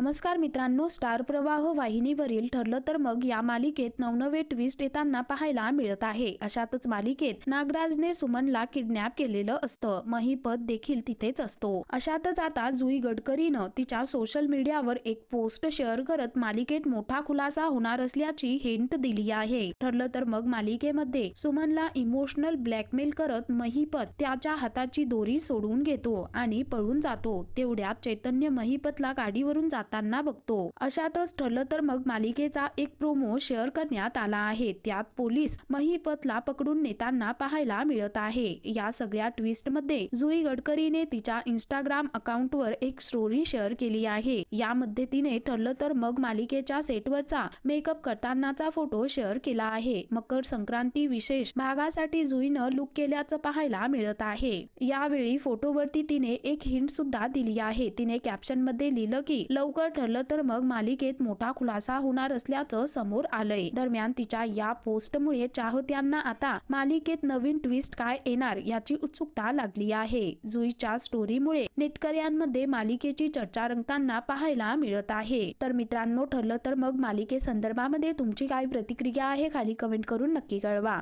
नमस्कार मित्रांनो स्टार प्रवाह वाहिनीवरील ठरलं तर मग या मालिकेत नवनवे ट्विस्ट येताना पाहायला मिळत आहे. अशातच मालिकेत नागराजने सुमनला किडनॅप केलेलं असतं. महिपत देखील तिथेच असतो. अशातच आता जुई गडकरीनं तिच्या सोशल मीडियावर एक पोस्ट शेअर करत मालिकेत मोठा खुलासा होणार असल्याची हिंट दिली आहे. ठरलं तर मग मालिकेमध्ये सुमनला इमोशनल ब्लॅकमेल करत महिपत त्याच्या हाताची दोरी सोडून घेतो आणि पळून जातो. तेवढ्यात चैतन्य महिपतला गाडीवरून जाताना बघतो. अशातच ठरलं तर मग मालिकेचा एक प्रोमो शेअर करण्यात आला आहे. त्यात पोलीस महिपतला पकडून नेताना पाहायला मिळत आहे. या सगळ्या ट्विस्टमध्ये जुई गडकरीने तिच्या इंस्टाग्राम अकाउंटवर एक स्टोरी शेअर केली आहे. यामध्ये तिने ठरलं तर मग मालिकेच्या सेटवरचा मेकअप करतानाचा फोटो शेअर केला आहे. मकर संक्रांती विशेष भागासाठी जुईनं लुक केल्याचं पाहायला मिळत आहे. यावेळी फोटोवरती तिने एक हिंट सुद्धा दिली आहे. तिने कॅप्शनमध्ये लिहिलं की लवकर लवकर ठरलं तर मग मालिकेत मोठा खुलासा होणार असल्याचं समोर आलंय. दरम्यान तिच्या या पोस्टमुळे चाहत्यांना आता मालिकेत नवीन ट्विस्ट काय येणार याची उत्सुकता लागली आहे. जुईच्या स्टोरीमुळे नेटकऱ्यांमध्ये मालिकेची चर्चा रंगताना पाहायला मिळत आहे. तर मित्रांनो ठरलं तर मग मालिके संदर्भामध्ये तुमची काय प्रतिक्रिया आहे खाली कमेंट करून नक्की कळवा.